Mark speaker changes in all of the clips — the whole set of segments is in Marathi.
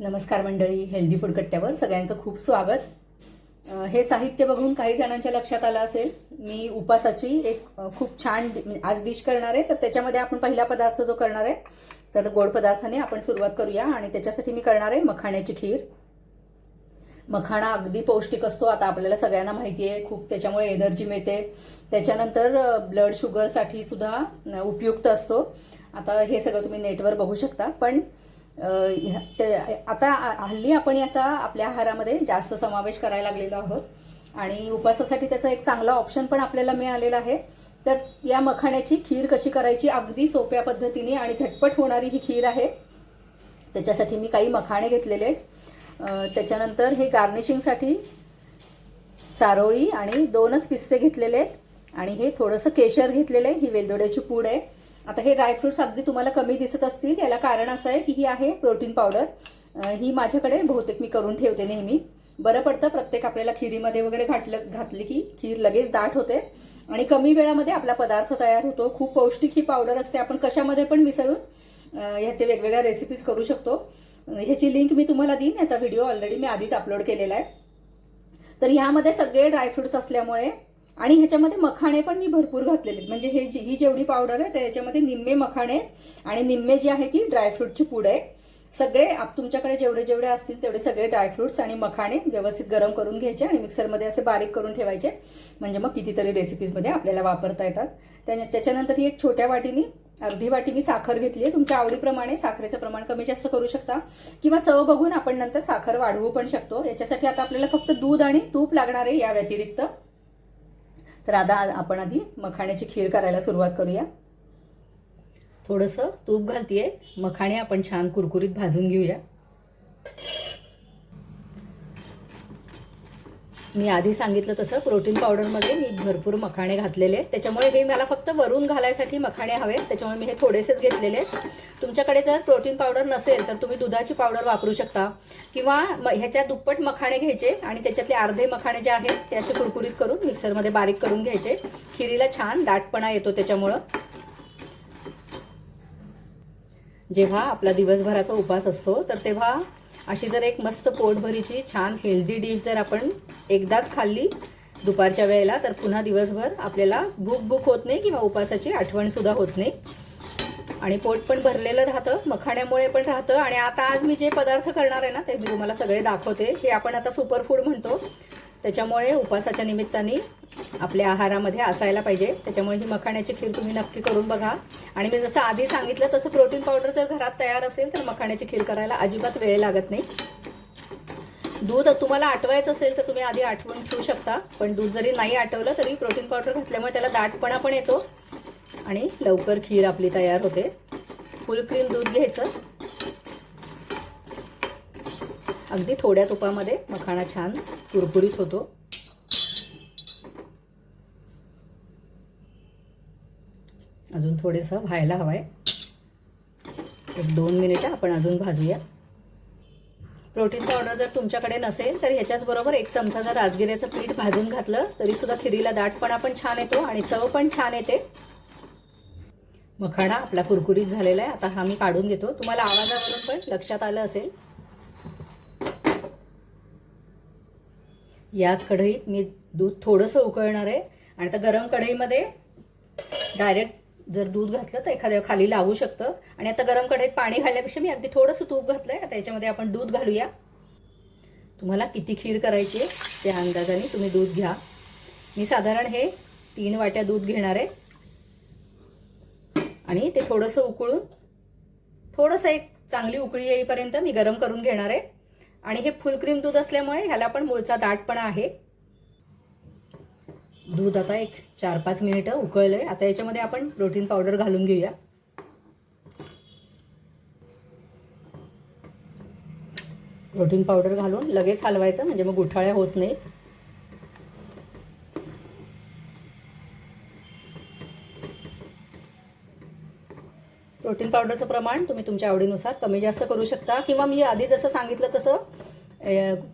Speaker 1: नमस्कार मंडळी हेल्दी फूड कट्ट्यावर सगळ्यांचं खूप स्वागत. हे साहित्य बघून काही जणांच्या लक्षात आलं असेल मी उपासाची एक खूप छान म्हणजे आज डिश करणार आहे तर त्याच्यामध्ये आपण पहिला पदार्थ जो करणार आहे तर गोड पदार्थाने आपण सुरुवात करूया आणि त्याच्यासाठी मी करणार आहे मखाण्याची खीर. मखाणा अगदी पौष्टिक असतो आता आपल्याला सगळ्यांना माहिती आहे खूप त्याच्यामुळे एनर्जी मिळते. त्याच्यानंतर ब्लड शुगरसाठी सुद्धा उपयुक्त असतो. आता हे सगळं तुम्ही नेटवर बघू शकता पण आता हल्ली आपण याचा आपल्या आहारामध्ये जास्त समावेश करायला लागलेलो आहोत. आणि उपवासासाठी त्याचा एक चांगला ऑप्शन पण आपल्याला मिळालेला आहे. तर या मखाण्याची खीर कशी करायची अगदी सोप्या पद्धतीने आणि झटपट होणारी ही खीर आहे. त्याच्यासाठी मी काही मखाणे घेतलेले आहेत. त्याच्यानंतर हे गार्निशिंगसाठी चारोळी आणि दोनच पिस्से घेतलेले आहेत. आणि हे थोडंसं केशर घेतलेलं आहे. ही वेलदोड्याची पूड आहे. आता हे ड्रायफ्रुट्स अगदी तुम्हाला कमी दिसत असतील. याला कारण असं आहे की ही आहे प्रोटीन पावडर ही माझ्याकडे बहुतेक मी करून ठेवते नेहमी. बरं पडतं प्रत्येक आपल्याला खिरीमध्ये वगैरे घातलं घातली की खीर लगेच दाट होते. आणि कमी वेळामध्ये आपला पदार्थ तयार होतो. खूप पौष्टिक ही पावडर असते. आपण कशामध्ये पण मिसळून ह्याचे वेगवेगळ्या रेसिपीज करू शकतो. ह्याची लिंक मी तुम्हाला देईन. याचा व्हिडिओ ऑलरेडी मी आधीच अपलोड केलेला आहे. तर ह्यामध्ये सगळे ड्रायफ्रुट्स असल्यामुळे आणि ह्याच्यामध्ये मखाणे पण मी भरपूर घातलेले आहेत म्हणजे हे जी- ही जेवढी पावडर आहे त्याच्यामध्ये निम्मे मखाणे आणि निम्मे जी आहे ती ड्रायफ्रूटची पूड आहे. सगळे आप तुमच्याकडे जेवढे जेवढे असतील तेवढे सगळे ड्रायफ्रुट्स आणि मखाणे व्यवस्थित गरम करून घ्यायचे आणि मिक्सरमध्ये असे बारीक करून ठेवायचे. म्हणजे मग कितीतरी रेसिपीजमध्ये आपल्याला वापरता येतात. त्या त्याच्यानंतर ही एक छोट्या वाटीनी अर्धी वाटी मी साखर घेतली आहे. तुमच्या आवडीप्रमाणे साखरेचं प्रमाण कमी जास्त करू शकता. किंवा चव बघून आपण नंतर साखर वाढवू पण शकतो. याच्यासाठी आता आपल्याला फक्त दूध आणि तूप लागणार आहे या व्यतिरिक्त. तर आता आपण आधी मखाण्याची खीर करायला सुरुवात करूया. थोडंसं तूप घालतीये. मखाणे आपण छान कुरकुरीत भाजून घेऊया. मी आधी सांगितलं तसं प्रोटीन पावडरमध्ये मी भरपूर मखाणे घातलेले त्याच्यामुळे हे मला फक्त वरून घालायसाठी मखाणे हवे त्याच्यामुळे मी हे थोडेसेच घेतलेले तुमच्याकडे जर प्रोटीन पावडर नसेल तर तुम्ही दुधाची पावडर वापरू शकता. किंवा म- ह्याच्या दुप्पट मखाणे घ्यायचे आणि त्याच्यातले अर्धे मखाणे जे आहेत ते असे कुरकुरीत करून मिक्सरमध्ये बारीक करून घ्यायचे. खिरीला छान दाटपणा येतो त्याच्यामुळं. जेव्हा आपला दिवसभराचा उपास असतो तर तेव्हा अशी जर एक मस्त पोटभरीची छान हेल्दी डिश जर आपण एकदाच खाल्ली दुपारच्या वेळेला तर पुन्हा दिवसभर आपल्याला भूक भूक होत नाही किंवा उपासाची आठवणसुद्धा होत नाही. आणि पोट पण भरलेलं राहतं मखाण्यामुळे पण राहतं. आणि आता आज मी जे पदार्थ करणार आहे ना ते मी तुम्हाला सगळे दाखवते. हे आपण आता सुपरफूड म्हणतो. त्याच्यामुळे उपवासाच्या निमित्ताने आपल्या आहारामध्ये असायला पाहिजे. त्याच्यामुळे ही मखाण्याची खीर तुम्ही नक्की करून बघा. आणि मी जसं आधी सांगितलं तसं प्रोटीन पावडर जर घरात तयार असेल तर मखाण्याची खीर करायला अजिबात वेळ लागत नाही. दूध तुम्हाला आटवायचं असेल तर तुम्ही आधी आठवून ठेवू शकता. पण दूध जरी नाही आटवलं तरी प्रोटीन पावडर घातल्यामुळे त्याला दाटपणा पण येतो. आणि लवकर खीर आपली तयार होते. फुल क्रीम दूध घ्यायचं. अगदी थोड्या तुपामध्ये मखाणा छान कुरकुरीत होतो. अजून थोडंसं व्हायला हवं आहे एक दोन मिनिटं आपण अजून भाजूया. प्रोटीन पावडर जर तुमच्याकडे नसेल तर ह्याच्याच बरोबर एक चमचा जर राजगिऱ्याचं पीठ भाजून घातलं तरी सुद्धा खिरीला दाटपणा पण छान येतो आणि चव पण छान येते. मखाणा आपला कुरकुरीत झालेला आहे. आता हा मी काढून घेतो. तुम्हाला आवाजावरून पण लक्षात आलं असेल. याच कढईत मी दूध थोडंसं उकळणार आहे. आणि आता गरम कढईमध्ये डायरेक्ट जर दूध घातलं तर एखाद्या खाली लागू शकतं. आणि आता गरम कढईत पाणी घालण्यापेक्षा मी अगदी थोडंसं तूप घातलं आहे आता याच्यामध्ये आपण दूध घालूया. तुम्हाला किती खीर करायची आहे त्या अंदाजाने तुम्ही दूध घ्या. मी साधारण हे तीन वाट्या दूध घेणार आहे. आणि ते थोडंसं उकळून थोडंसं एक चांगली उकळी येईपर्यंत मी गरम करून घेणार आहे. आणि हे फुल क्रीम दूध असल्यामुळे ह्याला पण मूळचा दाटपणा आहे. दूध आता एक चार पाच मिनिटं उकळलं आहे आता याच्यामध्ये आपण प्रोटीन पावडर घालून घेऊया. प्रोटीन पावडर घालून लगेच हलवायचं म्हणजे मग गुठाळ्या होत नाहीत. प्रोटीन पावडरचं प्रमाण तुम्ही तुमच्या आवडीनुसार कमी जास्त करू शकता. किंवा मी आधी जसं सांगितलं तसं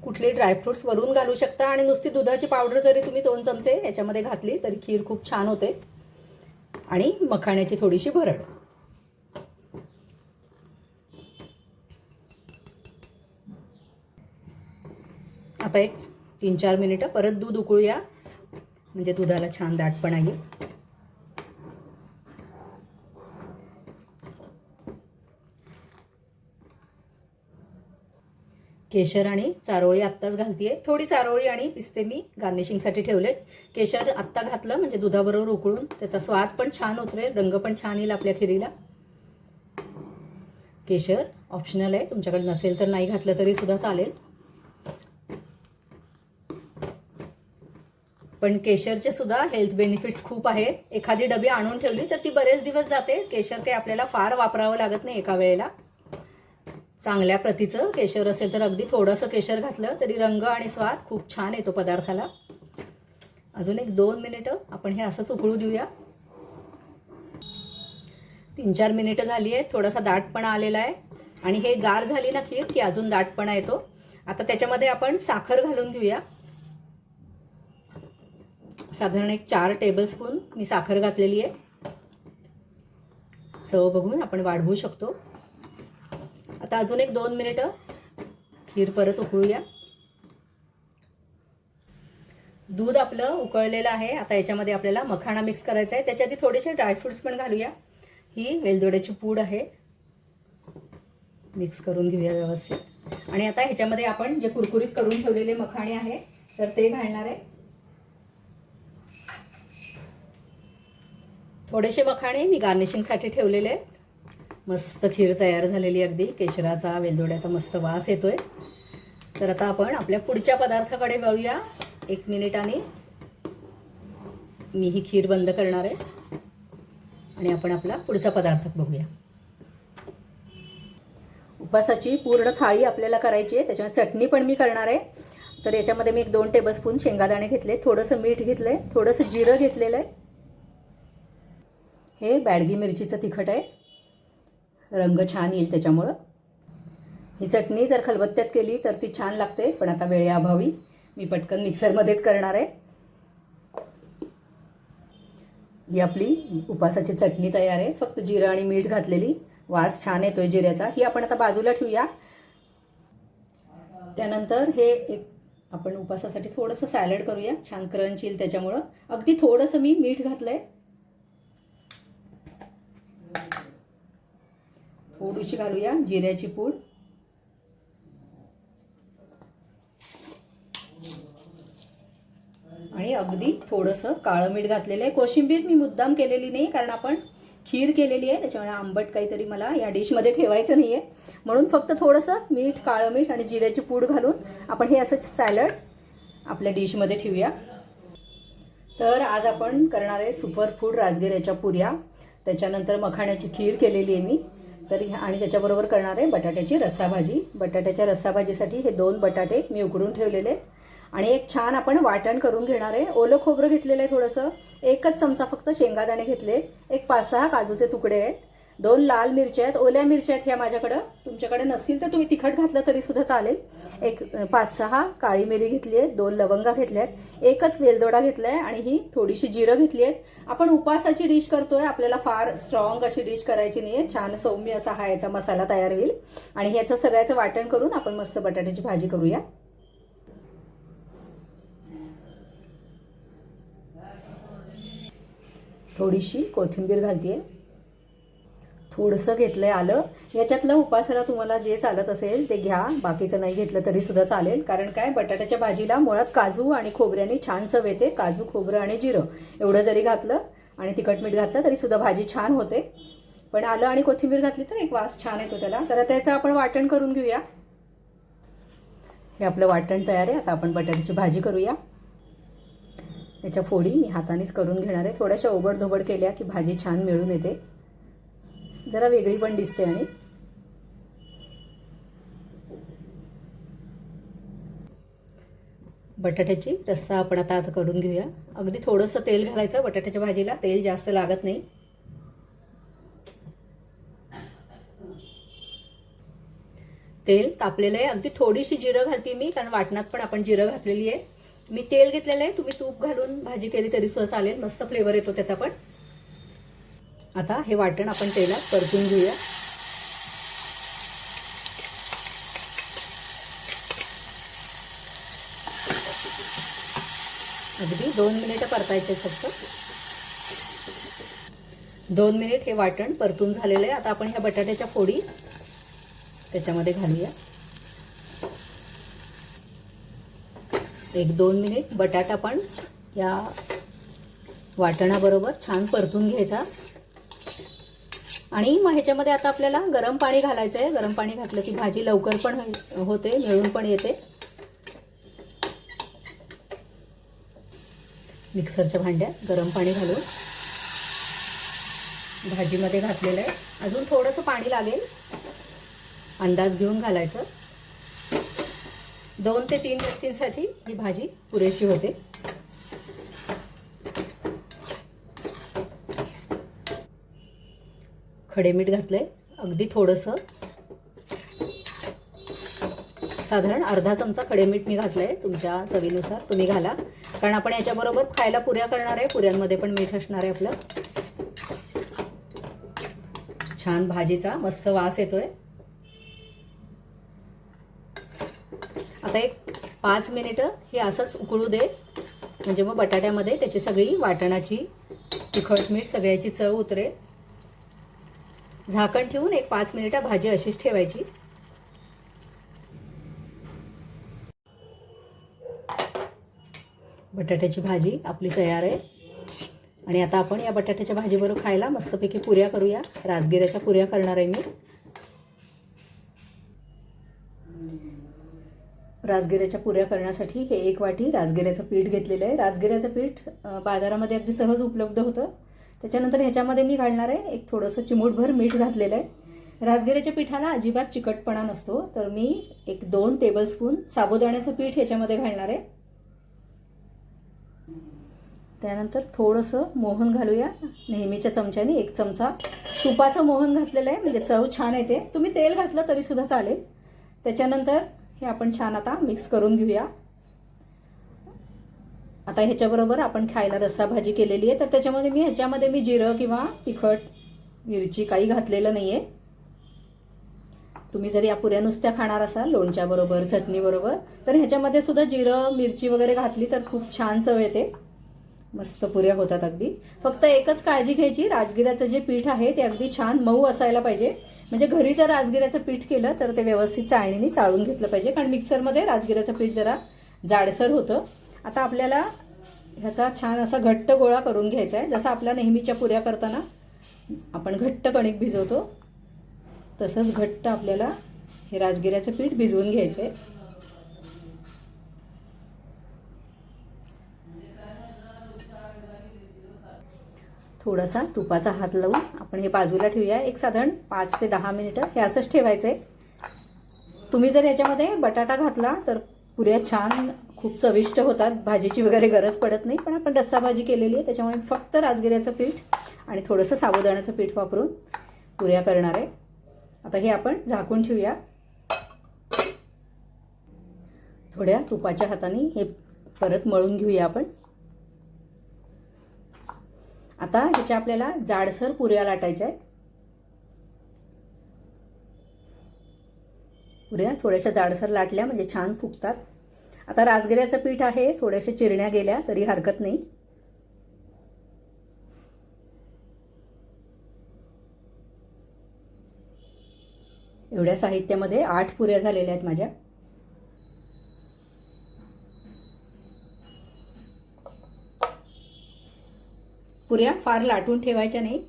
Speaker 1: कुठले ड्रायफ्रुट्स वरून घालू शकता. आणि नुसती दुधाची पावडर जरी तुम्ही दोन चमचे याच्यामध्ये घातली तरी खीर खूप छान होते. आणि मखाण्याची थोडीशी भरड. आता एक तीन चार मिनिटं परत दूध उकळूया. म्हणजे दुधाला छान दाटपणा येईल केशर आणि चारोळी आत्ताच घालतीये. थोडी चारोळी आणि पिस्ते मी गार्निशिंगसाठी ठेवलेत. केशर आत्ता घातलं म्हणजे दुधाबरोबर उकळून त्याचा स्वाद पण छान उतरेल रंग पण छान येईल आपल्या खिरीला. केशर ऑप्शनल आहे तुमच्याकडे नसेल तर नाही घातलं तरी सुद्धा चालेल. पण केशरचे सुद्धा हेल्थ बेनिफिट्स खूप आहेत. एखादी डबी आणून ठेवली तर ती बरेच दिवस जाते. केशर काही आपल्याला फार वापरावं लागत नाही एका वेळेला. चांगल्या प्रतीचं केशर असेल तर अगदी थोडंसं केशर घातलं तरी रंग आणि स्वाद खूप छान येतो पदार्थाला. अजून एक दोन मिनिटं आपण हे असंच उकळू देऊया. तीन चार मिनिटं झाली आहेत थोडासा दाटपणा आलेला आहे. आणि हे गार झाली ना खीर की अजून दाटपणा येतो. आता त्याच्यामध्ये आपण साखर घालून देऊया. साधारण एक चार टेबलस्पून मी साखर घातलेली आहे. चव बघून आपण वाढवू शकतो. आता अजून एक दोन मिनिटं. खीर परत उकळूया. दूध आपलं उकळलेलं आहे. आता याच्यामध्ये आपल्याला मखाणा मिक्स करायचा आहे. त्याच्या आधी थोडेसे ड्रायफ्रुट्स पण घालूया. ही वेलदोड्याची पूड आहे. मिक्स करून घेऊया व्यवस्थित. आणि आता ह्याच्यामध्ये आपण जे कुरकुरीत करून ठेवलेले मखाणे आहे तर ते घालणार आहे. थोडेसे मखाणे मी गार्निशिंगसाठी ठेवलेले आहेत. मस्त खीर तयार झालेली अगदी. केशराचा वेलदोड्याचा मस्त वास येतोय. तर आता आपण आपल्या पुढच्या पदार्थाकडे वळूया. एक मिनिटाने मी ही खीर बंद करणार आहे. आणि आपण आपला पुढचा पदार्थ बघूया. उपासाची पूर्ण थाळी आपल्याला करायची आहे. त्याच्यामुळे चटणी पण मी करणार आहे. तर याच्यामध्ये मी एक दोन टेबलस्पून शेंगादाणे घेतले. थोडंसं मीठ घेतलं आहे थोडंसं जिरं घेतलेलं आहे. हे बॅडगी मिरचीचं तिखट आहे. रंग छान येईल त्याच्यामुळं. ही चटणी जर खलबत्त्यात केली तर ती छान लागते पण आता वेळेअभावी मी पटकन मिक्सरमध्येच करणार आहे. ही आपली उपासाची चटणी तयार आहे. फक्त जिरं आणि मीठ घातलेली. वास छान येतो आहे जिऱ्याचा. ही आपण आता बाजूला ठेवूया. त्यानंतर हे एक आपण उपासासाठी थोडंसं सॅलड करूया. छान क्रंच येईल त्याच्यामुळं. अगदी थोडंसं मी मीठ घातलं आहे थोडीशी घालूया जिऱ्याची पूड. आणि अगदी थोडंसं काळं मीठ घातलेलं आहे. कोशिंबीर मी मुद्दाम केलेली नाही कारण आपण खीर केलेली आहे त्याच्यामुळे आंबट काहीतरी मला या डिशमध्ये ठेवायचं नाही आहे म्हणून फक्त थोडंसं मीठ काळं मीठ आणि जिऱ्याची पूड घालून आपण हे असं सॅलड आपल्या डिशमध्ये ठेवूया. तर आज आपण करणार आहे सुपर फूड राजगिऱ्याच्या पुऱ्या. त्याच्यानंतर मखाण्याची खीर केलेली आहे मी. तर ह्या आणि त्याच्याबरोबर करणार आहे बटाट्याची रस्साभाजी. बटाट्याच्या रस्साभाजीसाठी हे दोन बटाटे मी उकडून ठेवलेले आहेत. आणि एक छान आपण वाटण करून घेणार आहे. ओलं खोबरं घेतलेलं आहे थोडंसं. एकच चमचा फक्त शेंगादाणे घेतले. एक पाच सहा काजूचे तुकडे आहेत. दोन लाल मिरच्या आहेत ओल्या मिरच्या आहेत ह्या माझ्याकडं. तुमच्याकडे नसतील तर तुम्ही तिखट घातलं तरी सुद्धा चालेल. एक पाच सहा काळी मिरी घेतली आहे दोन लवंगा घेतल्या आहेत एकच वेलदोडा घेतला आहे आणि ही थोडीशी जिरं घेतली आहेत. आपण उपासाची डिश करतोय आपल्याला फार स्ट्रॉंग अशी डिश करायची नाही आहे छान सौम्य असा हा याचा मसाला तयार होईल. आणि ह्याचं सगळ्याचं वाटण करून आपण मस्त बटाट्याची भाजी करूया. थोडीशी कोथिंबीर घालते थोडंसं घेतलंय आलं. याच्यातलं उपासाला तुम्हाला जे चालत असेल ते घ्या. बाकीचं नाही घेतलं तरी सुद्धा चालेल. कारण काय? बटाट्याच्या भाजीला मुळात काजू आणि खोबऱ्याने छान चव येते. काजू खोबरं आणि जिरं. एवढं जरी घातलं आणि तिखट मीठ घातलं तरी सुद्धा भाजी छान होते. पण आलं आणि कोथिंबीर घातली तर एक वास छान येतो त्याला. तर त्याचं आपण वाटण करून घेऊया. हे आपलं वाटण तयार आहे. आता आपण बटाट्याची भाजी करूया. याच्या फोडी मी हातानेच करून घेणार आहे. थोड्याशा ओबडधोबड केल्या की भाजी छान मिळून येते. जरा वेगळी पण दिसते आणि. बटाट्याची रस्सा आपण आता आता करून घेऊया. अगदी थोडंसं तेल घालायचं बटाट्याच्या भाजीला तेल जास्त लागत नाही. तेल तापलेलं आहे. अगदी थोडीशी जिरं घालते मी कारण वाटणात पण आपण जिरं घातलेली आहे. मी तेल घेतलेलं आहे. तुम्ही तूप घालून भाजी केली तरी सुद्धा चालेल. मस्त फ्लेवर येतो त्याचा पण. आता हे वाटण आपण तेलात परतून घेऊया. अगदी दोन मिनिटं परतायचे फक्त. दोन मिनिट हे वाटण परतून झालेलं आहे. आता आपण ह्या बटाट्याच्या फोडी त्याच्यामध्ये घालूया. एक दोन मिनिट बटाटा पण या वाटणाबरोबर छान परतून घ्यायचा. आणि मग ह्याच्यामध्ये आता आपल्याला गरम पाणी घालायचं आहे. गरम पाणी घातलं की भाजी लवकर पण होते मिळून पण येते. मिक्सरच्या भांड्यात गरम पाणी घालून भाजीमध्ये घातलेलं आहे. अजून थोडंसं पाणी लागेल. अंदाज घेऊन घालायचं. दोन ते तीन व्यक्तींसाठी ही भाजी पुरेशी होते. खडे मीठ घातलंय. अगदी थोडंसं. साधारण अर्धा चमचा खडे मीठ मी आहे तुमच्या चवीनुसार. तुम्ही घाला. कारण आपण याच्याबरोबर खायला पुऱ्या करणार आहे. पुऱ्यांमध्ये पण मीठ असणार आहे आपलं. छान भाजीचा मस्त वास येतोय. आता एक पाच मिनिटं हे असंच उकळू दे. म्हणजे मग बटाट्यामध्ये त्याची सगळी वाटणाची तिखट मीठ सगळ्याची चव उतरेल. झाकण ठेवून एक पाच मिनिटं भाजी अशीच ठेवायची. बटाट्याची भाजी आपली तयार आहे. आणि आता आपण या बटाट्याच्या भाजीबरोबर खायला मस्तपैकी पुऱ्या करूया. राजगिऱ्याच्या पुऱ्या करणार आहे मी. राजगिऱ्याच्या पुऱ्या करण्यासाठी हे एक वाटी राजगिऱ्याचं पीठ घेतलेलं आहे. राजगिऱ्याचं पीठ बाजारामध्ये अगदी सहज उपलब्ध होतं. त्याच्यानंतर ह्याच्यामध्ये मी घालणार आहे एक थोडंसं चिमूटभर मीठ घातलेलं आहे. राजगिऱ्याच्या पिठाला अजिबात चिकटपणा नसतो तर मी एक दोन टेबलस्पून साबुदाण्याचं पीठ ह्याच्यामध्ये घालणार आहे. त्यानंतर थोडंसं मोहन घालूया. नेहमीच्या चमच्याने एक चमचा तुपाचं मोहन घातलेलं आहे म्हणजे चव छान येते तुम्ही तेल घातलं तरीसुद्धा चालेल. त्याच्यानंतर हे आपण छान आता मिक्स करून घेऊया. आता ह्याच्याबरोबर आपण खायला रस्सा भाजी केलेली आहे. तर त्याच्यामध्ये मी ह्याच्यामध्ये मी जिरं किंवा तिखट मिरची काही घातलेलं नाही आहे तुम्ही जर या पुऱ्या नुसत्या खाणार असाल लोणच्याबरोबर चटणीबरोबर तर ह्याच्यामध्ये सुद्धा जिरं मिरची वगैरे घातली तर खूप छान चव येते. मस्त पुऱ्या होतात अगदी. फक्त एकच काळजी घ्यायची राजगिऱ्याचं जे पीठ आहे ते अगदी छान मऊ असायला पाहिजे. म्हणजे घरी जर राजगिऱ्याचं पीठ केलं तर ते व्यवस्थित चाळणीने चाळून घेतलं पाहिजे. कारण मिक्सरमध्ये राजगिऱ्याचं पीठ जरा जाडसर होतं. आता आपल्याला ह्याचा छान असा घट्ट गोळा करून घ्यायचा आहे. जसा आपल्या नेहमीच्या पुऱ्या करताना आपण घट्ट कणिक भिजवतो तसंच घट्ट आपल्याला हे राजगिऱ्याचं पीठ भिजवून घ्यायचं आहे. थोडासा तुपाचा हात लावून आपण हे बाजूला ठेवूया. एक साधारण पाच ते दहा मिनिटं हे असंच ठेवायचं आहे तुम्ही जर याच्यामध्ये बटाटा घातला तर पुऱ्या छान खूप चविष्ट होतात. भाजीची वगैरे गरज पडत नाही पण आपण रस्सा भाजी केलेली आहे त्याच्यामुळे फक्त राजगिऱ्याचं पीठ आणि थोडंसं साबुदाण्याचं पीठ वापरून पुऱ्या करणार आहे. आता हे आपण झाकून ठेवूया. थोड्या तुपाच्या हाताने हे परत मळून घेऊया आपण. आता ह्याच्या आपल्याला जाडसर पुऱ्या लाटायच्या आहेत. पुऱ्या थोड्याशा जाडसर लाटल्या म्हणजे छान फुगतात. आता राजगिऱ्याचं पीठ आहे थोड्याशा चिरण्या गेल्या तरी हरकत नाही. एवढ्या साहित्यामध्ये आठ पुऱ्या झालेल्या आहेत माझ्या. पुऱ्या फार लाटून ठेवायच्या नाही.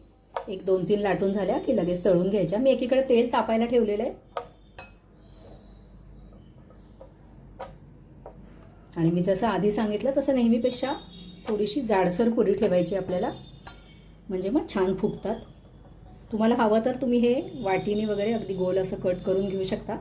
Speaker 1: एक दोन तीन लाटून झाल्या की लगेच तळून घ्यायच्या. मी एकीकडे तेल तापायला ठेवलेलं आहे. आणि मी जसं आधी सांगितलं तसं नेहमीपेक्षा थोडीशी जाडसर पुरी ठेवायची आपल्याला. म्हणजे मग छान फुगतात. तुम्हाला हवं तर तुम्ही हे वाटीने वगैरे अगदी गोल असं कट करून घेऊ शकता.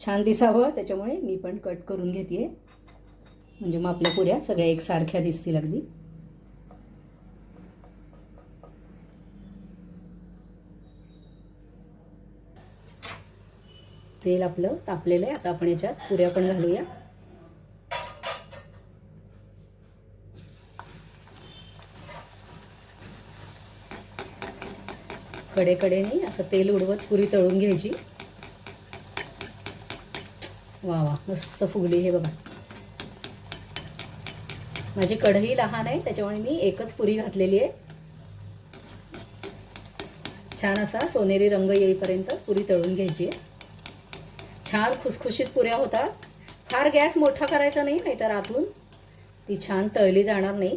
Speaker 1: छान दिसावं त्याच्यामुळे मी पण कट करून घेते म्हणजे मग आपल्या पुऱ्या सगळ्या एकसारख्या दिसतील अगदी. तेल आपलं तापलेलं आहे. आता आपण याच्यात पुऱ्या पण घालूया. कडेकडेने असं तेल उडवत पुरी तळून घ्यायची. वा वा मस्त फुगली हे बघा. माझी कढई लहान आहे त्याच्यामुळे मी एकच पुरी घातलेली आहे. छान असा सोनेरी रंग येईपर्यंत पुरी तळून घ्यायची आहे. छान खुसखुशीत पुऱ्या होतात. फार गॅस मोठा करायचा नाही नाहीतर आतून ती छान तळली जाणार नाही.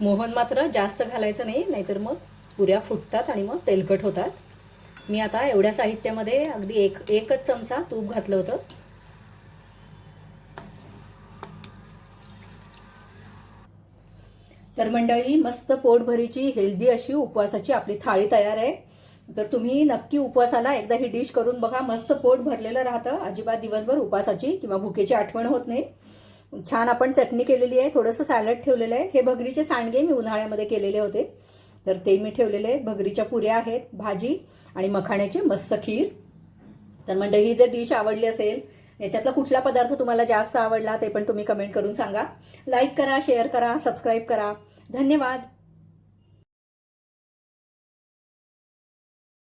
Speaker 1: मोहन मात्र जास्त घालायचं नाही नाहीतर मग पुऱ्या फुटतात आणि मग तेलकट होतात. मी आता एवढ्या साहित्यामध्ये अगदी एक एकच चमचा तूप घातलं होतं. तर मंडळी मस्त पोटभरीची हेल्दी अशी उपवासाची आपली थाळी तयार आहे. तर तुम्ही नक्की उपवासाला एकदा ही डिश करून बघा. मस्त पोट भरलेलं राहतं. अजिबात दिवसभर उपवासाची किंवा भुकेची आठवण होत नाही. छान आपण चटणी केलेली आहे थोडंसं सॅलड ठेवलेलं आहे. हे भगरीचे सांडगे मी उन्हाळ्यामध्ये केलेले होते. तर ते मी ठेवलेले आहेत. भगरीच्या पुऱ्या आहेत भाजी आणि मखाण्याची मस्त खीर. तर मंडळी ही जर डिश आवडली असेल याच्यातला कुठला पदार्थ तुम्हाला जास्त आवडला ते पण तुम्ही कमेंट करून सांगा. लाईक करा शेअर करा सबस्क्राईब करा. धन्यवाद.